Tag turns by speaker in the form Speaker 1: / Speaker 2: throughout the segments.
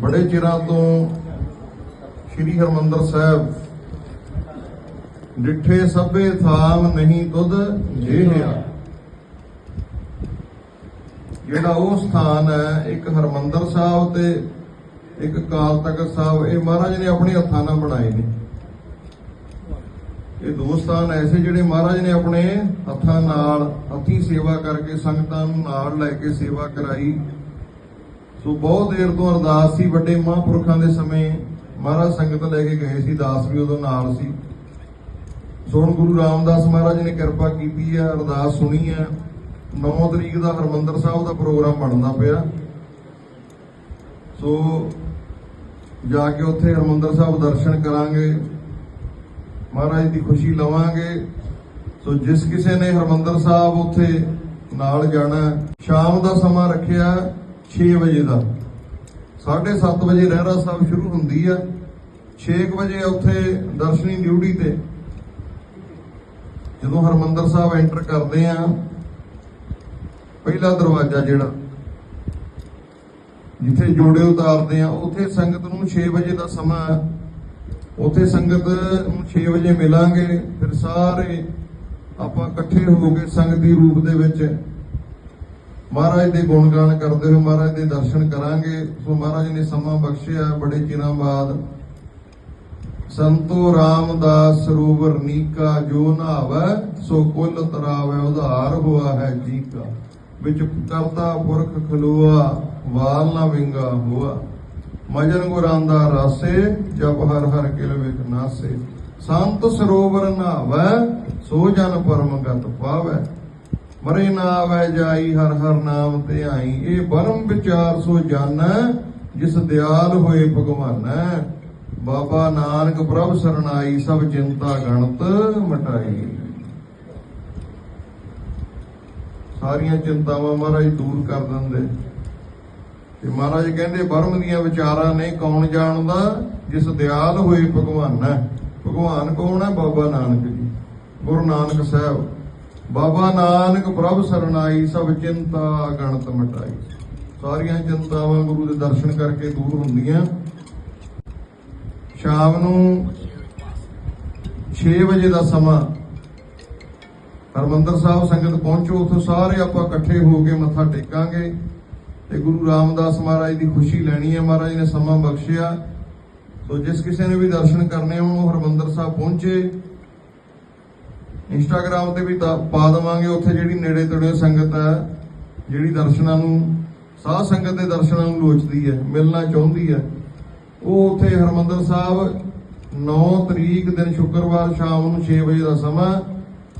Speaker 1: ਬੜੇ ਚਿਰਾਂ ਤੋਂ ਸ੍ਰੀ ਹਰਮੰਦਰ ਸਾਹਿਬ ਡਿੱਠੇ ਸਭੇ ਥਾਮ ਨਹੀਂ ਦੁੱਧ ਜਿਹੜਿਆ ਜਿਹੜਾ ਉਹ ਸਥਾਨ ਹੈ, ਇੱਕ ਹਰਮੰਦਰ ਸਾਹਿਬ ਤੇ ਇੱਕ ਕਾਲ ਤਖਤ ਸਾਹਿਬ, ਇਹ ਮਹਾਰਾਜ ਨੇ ਆਪਣੇ ਹੱਥਾਂ ਨਾਲ ਬਣਾਏ ਨੇ। ਇਹ ਦੋ ਸਥਾਨ ਐਸੇ ਜਿਹੜੇ ਮਹਾਰਾਜ ਨੇ ਆਪਣੇ ਹੱਥਾਂ ਨਾਲ, ਹੱਥੀ ਸੇਵਾ ਕਰਕੇ, ਸੰਗਤਾਂ ਨੂੰ ਨਾਲ ਲੈ ਕੇ ਸੇਵਾ ਕਰਾਈ। ਸੋ ਬਹੁਤ ਦੇਰ ਤੋਂ ਅਰਦਾਸ ਸੀ, ਵੱਡੇ ਮਹਾਂਪੁਰਖਾਂ ਦੇ ਸਮੇਂ ਮਹਾਰਾਜ ਸੰਗਤ ਲੈ ਕੇ ਗਏ ਸੀ, ਦਾਸ ਵੀ ਉਦੋਂ ਨਾਲ ਸੀ। ਸੋ ਹੁਣ ਗੁਰੂ ਰਾਮਦਾਸ ਮਹਾਰਾਜ ਨੇ ਕਿਰਪਾ ਕੀਤੀ ਹੈ, ਅਰਦਾਸ ਸੁਣੀ ਹੈ। 9 ਤਰੀਕ ਦਾ ਹਰਮੰਦਰ ਸਾਹਿਬ ਦਾ ਪ੍ਰੋਗਰਾਮ ਬਣਦਾ ਪਿਆ। ਸੋ ਜਾ ਕੇ ਉੱਥੇ ਹਰਮੰਦਰ ਸਾਹਿਬ ਦਰਸ਼ਨ ਕਰਾਂਗੇ, ਮਹਾਰਾਜ ਦੀ ਖੁਸ਼ੀ ਲਵਾਂਗੇ। ਸੋ ਜਿਸ ਕਿਸੇ ਨੇ ਹਰਮੰਦਰ ਸਾਹਿਬ ਉੱਥੇ ਨਾਲ ਜਾਣਾ, ਸ਼ਾਮ ਦਾ ਸਮਾਂ ਰੱਖਿਆ। 6 ਵਜੇ ਦਾ। 7:30 ਵਜੇ ਰਹਿਰਾ ਸਾਹਿਬ ਸ਼ੁਰੂ ਹੁੰਦੀ ਆ। 6 ਵਜੇ ਉੱਥੇ ਦਰਸ਼ਨੀ ਡਿਊਟੀ ਤੇ। ਜਦੋਂ ਹਰਮੰਦਰ ਸਾਹਿਬ ਐਂਟਰ ਕਰਦੇ ਆ, ਪਹਿਲਾ ਦਰਵਾਜ਼ਾ ਜਿਹੜਾ, ਜਿੱਥੇ ਜੋੜੇ ਉਤਾਰਦੇ ਆ, ਉੱਥੇ ਸੰਗਤ ਨੂੰ 6 ਵਜੇ ਦਾ ਸਮਾਂ ਹੈ। ਉੱਥੇ ਸੰਗਤ ਨੂੰ 6 ਵਜੇ ਮਿਲਾਂਗੇ, ਫਿਰ ਸਾਰੇ ਆਪਾਂ ਇਕੱਠੇ ਹੋ ਕੇ ਸੰਗਤ ਦੀ ਰੂਪ ਦੇ ਵਿੱਚ ਮਹਾਰਾਜ ਦੇ ਗੁਣਗਾਨ ਕਰਦੇ ਹੋਏ ਮਹਾਰਾਜ ਦੇ ਦਰਸ਼ਨ ਕਰਾਂਗੇ। ਸੋ ਮਹਾਰਾਜ ਨੇ ਸਮਾਂ ਬਖਸ਼ਿਆ, ਬੜੇ ਚਿਰਾਂ ਬਾਅਦ। ਸੰਤੋ ਰਾਮਦਾਸ ਸਰੂਵਰ ਨੀਕਾ ਜੋ ਨਹਾਵੈ, ਸੋ ਕੁਲ ਤਰਾਵੈ ਉਧਾਰ ਹੋਆ ਹੈ ਜੀ ਕਾ ਵਿੱਚ ਕਰਤਾ ਪੁਰਖ ਖਲੋਆ, ਵਾਲ ਨਾ ਵਿੰਗਾ ਹੋਆ। ਮਜਨ ਗੁਰਾਂ ਦਾ ਰਾਸੇ, ਜਪ ਹਰ ਹਰ ਕਿਲ ਵਿੱਚ ਨਾਸੇ। ਸੰਤ ਸਰੋਵਰ ਨਹਾਵੈ, ਸੋ ਜਨ ਪਰਮ ਗਤ ਪਾਵੈ। ਮਰੇ ਨਾ ਆਵੈ ਜਾਈ, ਹਰ ਹਰ ਨਾਮ ਤੇ ਆਈ। ਇਹ ਬਰਮ ਵਿਚਾਰ ਸੋ ਜਾਣੈ ਜਿਸ ਦਿਆਲ ਹੋਏ ਭਗਵਾਨ। ਬਾਬਾ ਨਾਨਕ ਪ੍ਰਭ ਸਰਣਾਈ, ਸਭ ਚਿੰਤਾ ਗਣਤ ਮਟਾਈ। ਸਾਰੀਆਂ ਚਿੰਤਾਵਾਂ ਮਹਾਰਾਜ ਦੂਰ ਕਰ ਦਿੰਦੇ। ਤੇ ਮਹਾਰਾਜ ਕਹਿੰਦੇ, ਬਰਮ ਦੀਆਂ ਵਿਚਾਰਾਂ ਨੇ ਕੌਣ ਜਾਣਦਾ? ਜਿਸ ਦਿਆਲ ਹੋਏ ਭਗਵਾਨ। ਭਗਵਾਨ ਕੌਣ ਹੈ? ਬਾਬਾ ਨਾਨਕ ਜੀ। ਗੁਰੂ ਨਾਨਕ ਸਾਹਿਬ। ਬਾਬਾ ਨਾਨਕ ਪ੍ਰਭ ਸਰਣਾਈ, ਸਭ ਚਿੰਤਾ ਗਣਤ ਮਟਾਈ। ਸਾਰੀਆਂ ਚਿੰਤਾਵਾਂ ਗੁਰੂ ਦੇ ਦਰਸ਼ਨ ਕਰਕੇ ਦੂਰ ਹੁੰਦੀਆਂ। ਸ਼ਾਮ ਨੂੰ 6 ਵਜੇ ਦਾ ਸਮਾਂ। ਹਰਮੰਦਰ ਸਾਹਿਬ ਸੰਗਤ ਪਹੁੰਚੋ, ਉੱਥੇ ਸਾਰੇ ਆਪਾਂ ਇਕੱਠੇ ਹੋ ਕੇ ਮੱਥਾ ਟੇਕਾਂਗੇ। ਤੇ ਗੁਰੂ ਰਾਮਦਾਸ ਮਹਾਰਾਜ ਦੀ ਖੁਸ਼ੀ ਲੈਣੀ ਹੈ, ਮਹਾਰਾਜ ਨੇ ਸਮਾਂ ਬਖਸ਼ਿਆ। ਸੋ ਜਿਸ ਕਿਸੇ ਨੇ ਵੀ ਦਰਸ਼ਨ ਕਰਨੇ ਹੋਣ, ਉਹ ਹਰਮੰਦਰ ਸਾਹਿਬ ਪਹੁੰਚੇ। ਇੰਸਟਾਗ੍ਰam ਤੇ ਵੀ ਪਾ ਦਵਾਂਗੇ ਉੱਥੇ ਜਿਹੜੀ ਨੇੜੇ ਤੇੜੇ ਸੰਗਤ ਹੈ ਜਿਹੜੀ ਦਰਸ਼ਨਾਂ ਨੂੰ ਸਾਧ ਸੰਗਤ ਦੇ ਦਰਸ਼ਨਾਂ ਨੂੰ ਲੋਚਦੀ ਹੈ ਮਿਲਣਾ ਚਾਹੁੰਦੀ ਹੈ ਉਹ ਉੱਥੇ ਹਰਮੰਦਰ ਸਾਹਿਬ 9 ਤਰੀਕ ਦਿਨ ਸ਼ੁੱਕਰਵਾਰ ਸ਼ਾਮ ਨੂੰ 6 ਵਜੇ ਦਾ ਸਮਾਂ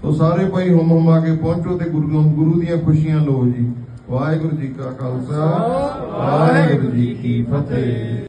Speaker 1: ਉਹ ਸਾਰੇ ਭਾਈ ਹੁਮ ਹੁਮਾ ਕੇ ਪਹੁੰਚੋ ਤੇ ਗੁਰੂ ਗੁਰੂ ਦੀਆਂ ਖੁਸ਼ੀਆਂ ਲਓ ਜੀ। ਵਾਹਿਗੁਰੂ ਜੀ ਕਾ ਖਾਲਸਾ ਵਾਹਿਗੁਰੂ ਜੀ ਕੀ ਫਤਿਹ।